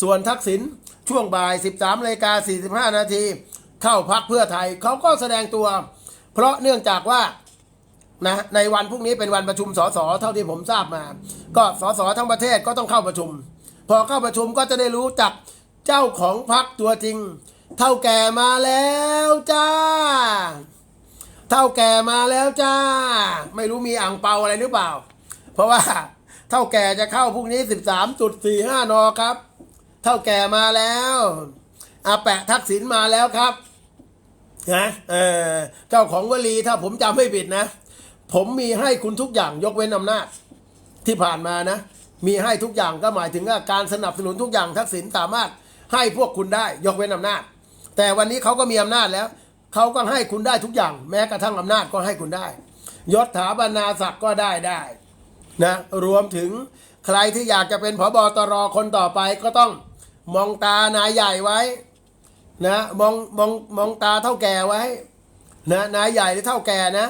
ส่วนทักษิณช่วงบ่าย 13นาฬิกา45 นาที เข้าพักเพื่อไทยเขาก็แสดงตัว เพราะเนื่องจากว่านะในวันพรุ่งนี้เป็นวันประชุมสสเท่าที่ผมทราบมา ก็สสทั้งประเทศก็ต้องเข้าประชุม พอเข้าประชุมก็จะได้รู้จักเจ้าของพักตัวจริง เท่าแก่มาแล้วจ้า เท่าแก่มาแล้วจ้า ไม่รู้มีอ่างเปาอะไรหรือเปล่า เพราะว่าเท่าแก่จะเข้าพรุ่งนี้ 13.45 นครับ ท่าแก่มาแล้วอาแปะทักษิณมาแล้วครับนะเออเจ้าของวลีถ้าผมจำไม่ผิดนะ ผมมีให้คุณทุกอย่างยกเว้นอำนาจที่ผ่านมานะ มีให้ทุกอย่างก็หมายถึงว่าการสนับสนุนทุกอย่างทักษิณสามารถให้พวกคุณได้ยกเว้นอำนาจ แต่วันนี้เขาก็มีอำนาจแล้วเขาก็ให้คุณได้ทุกอย่าง แม้กระทั่งอำนาจก็ให้คุณได้ยศถาบรรณาศักดิ์ก็ได้ได้นะรวมถึงใครที่อยากจะเป็นผบตรคนต่อไปก็ต้อง มองตานายใหญ่ไว้ นะมองมองมองตาเท่าแก่ไว้ นะนายใหญ่หรือเท่าแก่นะ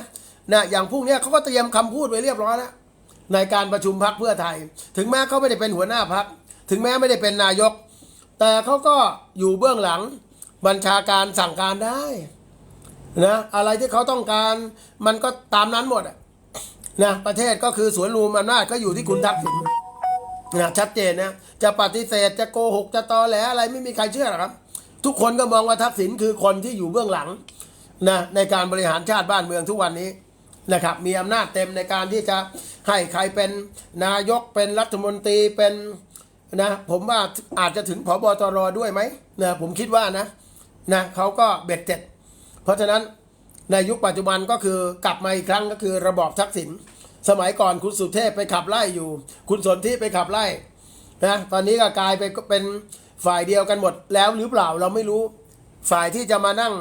นะอย่างพวกเนี้ยเขาก็เตรียมคำพูดไว้เรียบร้อยแล้วในการประชุมพักเพื่อไทย ถึงแม้เขาไม่ได้เป็นหัวหน้าพัก ถึงแม้ไม่ได้เป็นนายก แต่เขาก็อยู่เบื้องหลังบัญชาการสั่งการได้นะอะไรที่เขาต้องการมันก็ตามนั้นหมดอะนะประเทศก็คือสวนรวมอำนาจก็อยู่ที่คุณทักษิณ นะชัดเจนนะจะปฏิเสธจะโกหกจะตอแหลอะไรไม่มีใครเชื่อหรอกครับ ทุกคนก็มองว่าทักษิณคือคนที่อยู่เบื้องหลังนะในการบริหารชาติบ้านเมืองทุกวันนี้นะครับมีอำนาจเต็มในการที่จะให้ใครเป็นนายกเป็นรัฐมนตรีเป็นนะผมว่าอาจจะถึงผบตรด้วยไหมนะผมคิดว่านะนะเขาก็เบ็ดเสร็จ เพราะฉะนั้นในยุคปัจจุบันก็คือกลับมาอีกครั้งก็คือระบอบทักษิณ สมัยก่อนคุณสุเทพไปขับไล่อยู่ คุณสนธิไปขับไล่นะตอนนี้ก็กลายไปเป็นฝ่ายเดียวกันหมดแล้วหรือเปล่าเราไม่รู้ ฝ่ายที่จะมานั่ง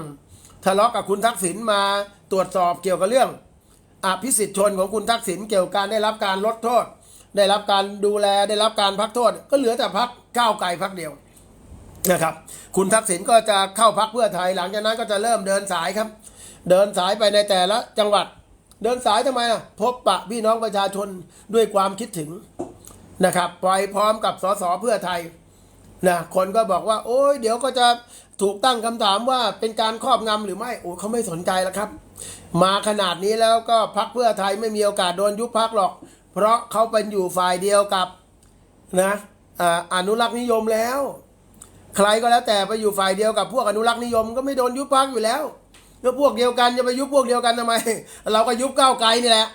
ทะเลาะกับคุณทักษิณมาตรวจสอบเกี่ยวกับเรื่องอภิสิทธิชนของคุณทักษิณเกี่ยวกับการได้รับการลดโทษ ได้รับการดูแลได้รับการพักโทษ ก็เหลือแต่พักก้าวไกลพักเดียวนะครับ คุณทักษิณก็จะเข้าพักเพื่อไทยหลังจากนั้นก็จะเริ่มเดินสายครับ เดินสายไปในแต่ละจังหวัด เดินสายทำไมอะพบปะพี่น้องประชาชนด้วยความคิดถึงนะครับไปพร้อมกับสสเพื่อไทยนะคนก็บอกว่า โอ้ยเดี๋ยวก็จะถูกตั้งคำถามว่าเป็นการครอบงำหรือไม่โอ้เขาไม่สนใจแล้วครับ มาขนาดนี้แล้วก็พักเพื่อไทยไม่มีโอกาสโดนยุบพักหรอก เพราะเขาเป็นอยู่ฝ่ายเดียวกับนะอ่าอนุรักษ์นิยมแล้ว ใครก็แล้วแต่ไปอยู่ฝ่ายเดียวกับพวกอนุรักษ์นิยมก็ไม่โดนยุบพักอยู่แล้ว ก็พวกเดียวกันจะไปยุบพวกเดียวกันทำไม เราก็ยุบก้าวไกลนี่แหละ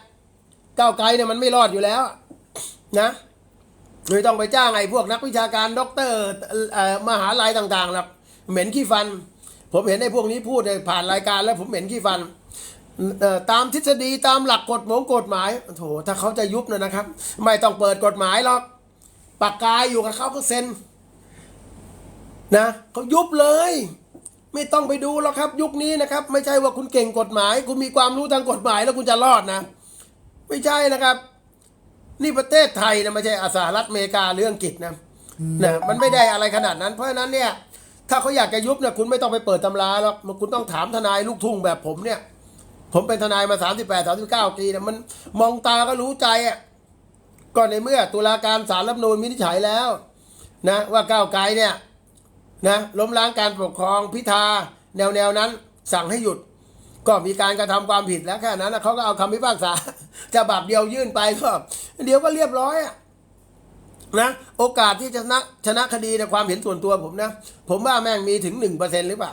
ก้าวไกลเนี่ยมันไม่รอดอยู่แล้ว นะไม่ต้องไปจ้างไอ้พวกนักวิชาการด็อกเตอร์เอ่อมหาลัยต่างๆหรอกเหม็นขี้ฟัน ผมเห็นไอ้พวกนี้พูดผ่านรายการแล้วผมเหม็นขี้ฟันตามทฤษฎีตามหลักกฎหมงกฎหมายโถถ้าเขาจะยุบนะนะครับ ไม่ต้องเปิดกฎหมายหรอกปากกายอยู่กับเขาก็เซ็นนะเขายุบเลย ไม่ต้องไปดูหรอกครับ ยุคนี้นะครับ ไม่ใช่ว่าคุณเก่งกฎหมาย คุณมีความรู้ทางกฎหมายแล้วคุณจะรอดนะ ไม่ใช่นะครับ นี่ประเทศไทยนะไม่ใช่อาสหรัฐอเมริกาหรืออังกฤษนะนะมันไม่ได้อะไรขนาดนั้น เพราะฉะนั้นเนี่ย ถ้าเขาอยากจะยุบเนี่ยคุณไม่ต้องไปเปิดตำราหรอกมันคุณต้องถามทนายลูกทุ่งแบบผมเนี่ย ผมเป็นทนายมา 38 39ปีเนี่ยมันมองตาก็รู้ใจอะก็ในเมื่อตุลาการศาลรัฐนูญวินิจฉัยแล้ว นะว่าก้าวไกลเนี่ย นะล้มล้างการปกครองพิธาแนวแนวนั้น สั่งให้หยุด ก็มีการกระทำความผิดแล้วแค่นั้นนะเขาก็เอาคำพิพากษาจะบับเดียวยื่นไปก็เดี๋ยวก็เรียบร้อยอะนะโอกาสที่จะชนะชนะคดีในความเห็นส่วนตัวผมนะ ผมว่าแม่งมีถึงหนึ่งเปอร์เซ็นหรือเปล่า